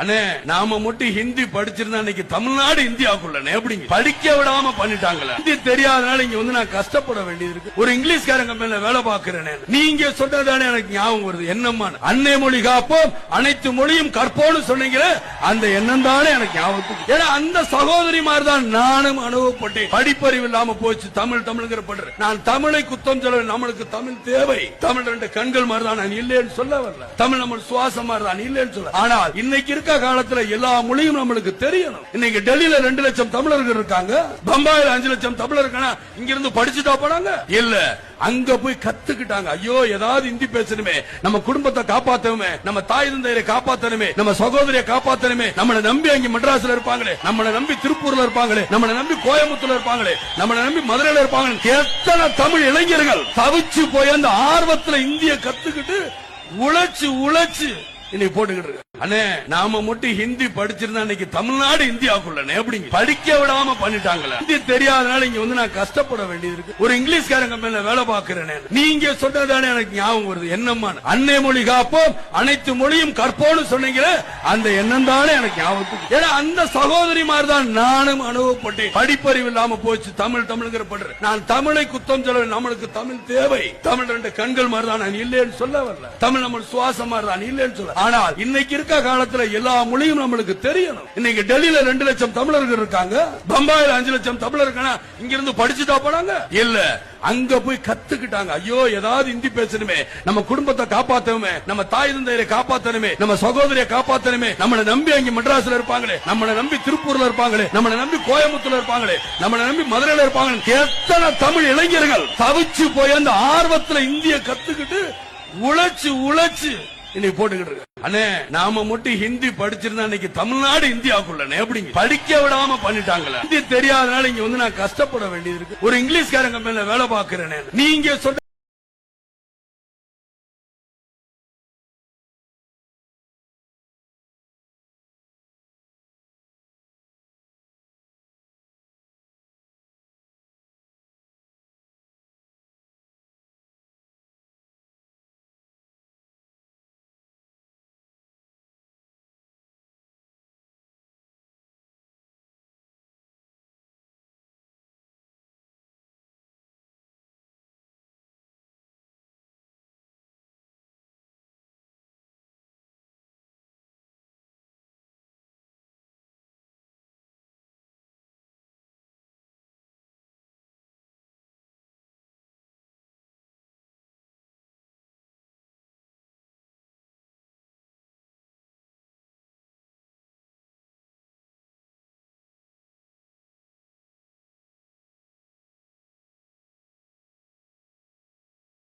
அண்ணே நாம மட்டும் ஹிந்தி படிச்சிருந்தா இன்னைக்கு தமிழ்நாடு இந்தியாவுக்குள்ள எப்படிங்க? படிக்க விடாம பண்ணிட்டாங்களே. ஹிந்தி தெரியாதனால இங்க வந்து நான் கஷ்டப்பட வேண்டியது இருக்கு. ஒரு இங்கிலீஷ்காரங்க மேல வேலை பாக்குறேன் நீங்க சொன்னதானே எனக்கு ஞாபகம் வருது. என்னம்மா? அன்னை மொழி காப்போம் அனைத்து மொழியும் கற்போம்னு சொன்னீங்களே அந்த எண்ணம் தானே எனக்கு ஞாபகம் ஏன்னா அந்த சகோதரி மாதிரி தான் நானும் அனுபவப்பட்டேன். படிப்பறிவு இல்லாம போச்சு. தமிழ் தமிழ்ங்கிற பண்றேன் நான் தமிழை குத்தம் சொல்ல நம்மளுக்கு தமிழ் தேவை. தமிழ் ரெண்டு கண்கள் மாதிரி தான் நான் இல்லைன்னு சொல்ல வரல. தமிழ் நம்ம சுவாசம் மாதிரி தான் இல்லைன்னு சொல்ல ஆனால் இன்னைக்கு இருக்க காலத்துல எல்லா மொழியும் நம்மளுக்கு தெரியணும். இன்னைக்கு டெல்லியில ரெண்டு லட்சம் தமிழர்கள் இருக்காங்க பம்பாயில அஞ்சு லட்சம் தமிழர் இருக்காங்க இங்க இருந்து படிச்சுட்டா போனாங்க. இல்ல அங்க போய் கத்துக்கிட்டாங்க. ஐயோ ஏதாவது இந்தி பேசணுமே. நம்ம குடும்பத்தை காப்பாத்தணுமே. நம்ம தாய் தந்தையரை காப்பாத்தணுமே. நம்ம சகோதரியை காப்பாத்தணுமே. நம்மளை நம்பி அங்க மெட்ராஸ்ல இருப்பாங்களே. நம்மளை நம்பி திருப்பூர்ல இருப்பாங்களே. நம்மளை நம்பி கோயம்புத்தூர்ல இருப்பாங்களே. நம்மளை நம்பி மதுரையில இருப்பாங்க எத்தனை தமிழ் இளைஞர்கள் தவிச்சு போய் அந்த ஆர்வத்துல இந்திய கத்துக்கிட்டு உழைச்சு உழைச்சு இன்னைக்கு போட்டுக்கிட்டு இருக்கு அண்ணே நாம மட்டும் ஹிந்தி படிச்சிருந்தா இன்னைக்கு தமிழ்நாடு இந்தியாவுக்குள்ள எப்படிங்க? படிக்க விடாம பண்ணிட்டாங்களே. ஹிந்தி தெரியாதனால இங்க வந்து நான் கஷ்டப்பட வேண்டியது இருக்கு. ஒரு இங்கிலீஷ்காரங்க மேல வேலை பாக்குறேன் நீங்க சொன்னதானே எனக்கு ஞாபகம் வருது. என்னம்மா? அன்னை மொழி காப்போம் அனைத்து மொழியும் கற்போம்னு சொன்னீங்களே அந்த எண்ணம் தானே எனக்கு ஞாபகத்துக்கு ஏன்னா அந்த சகோதரி மாதிரி தான் நானும் அனுபவப்பட்டேன். படிப்பறிவு இல்லாம போச்சு. தமிழ் தமிழ்ங்கிற பண்றேன் நான் தமிழை குத்தம் சொல்ல நம்மளுக்கு தமிழ் தேவை. தமிழ் ரெண்டு கண்கள் மாதிரி தான் நான் இல்லைன்னு சொல்ல வரல. தமிழ் நம்ம சுவாசம் மாதிரி தான் இல்லைன்னு சொல்ல ஆனால் இன்னைக்கு இருக்க காலத்துல எல்லா மொழியும் நம்மளுக்கு தெரியணும். இன்னைக்கு டெல்லியில ரெண்டு லட்சம் தமிழர்கள் இருக்காங்க பம்பாயில அஞ்சு லட்சம் தமிழர்கள் இங்க இருந்து படிச்சுட்டா போனாங்க இல்ல. அங்க போய் கத்துக்கிட்டாங்க. ஐயோ ஏதாவது இந்தி பேசணுமே. நம்ம குடும்பத்தை காப்பாத்தணுமே. நம்ம தாய் தந்தையரை காப்பாத்தணுமே. நம்ம சகோதரியை காப்பாத்தணுமே. நம்மளை நம்பி அங்க மெட்ராஸ்ல இருப்பாங்களே. நம்மளை நம்பி திருப்பூர்ல இருப்பாங்களே. நம்மளை நம்பி கோயம்புத்தூர்ல இருப்பாங்களே. நம்மளை நம்பி மதுரையில இருப்பாங்க எத்தனை தமிழ் இளைஞர்கள் தவிச்சு போய் அந்த ஆர்வத்துல இந்திய கத்துக்கிட்டு உழைச்சு உழைச்சு இன்னைக்கு போட்டுக்கிட்டு இருக்க அண்ணே நாம மட்டும் ஹிந்தி படிச்சிருந்தா இன்னைக்கு தமிழ்நாடு இந்தியாவுக்குள்ள எப்படிங்க? படிக்க விடாம பண்ணிட்டாங்களே. ஹிந்தி தெரியாதனால இங்க வந்து நான் கஷ்டப்பட வேண்டியது இருக்கு. ஒரு இங்கிலீஷ்காரங்க மேல வேலை பாக்குறேன் நீங்க சொல்ற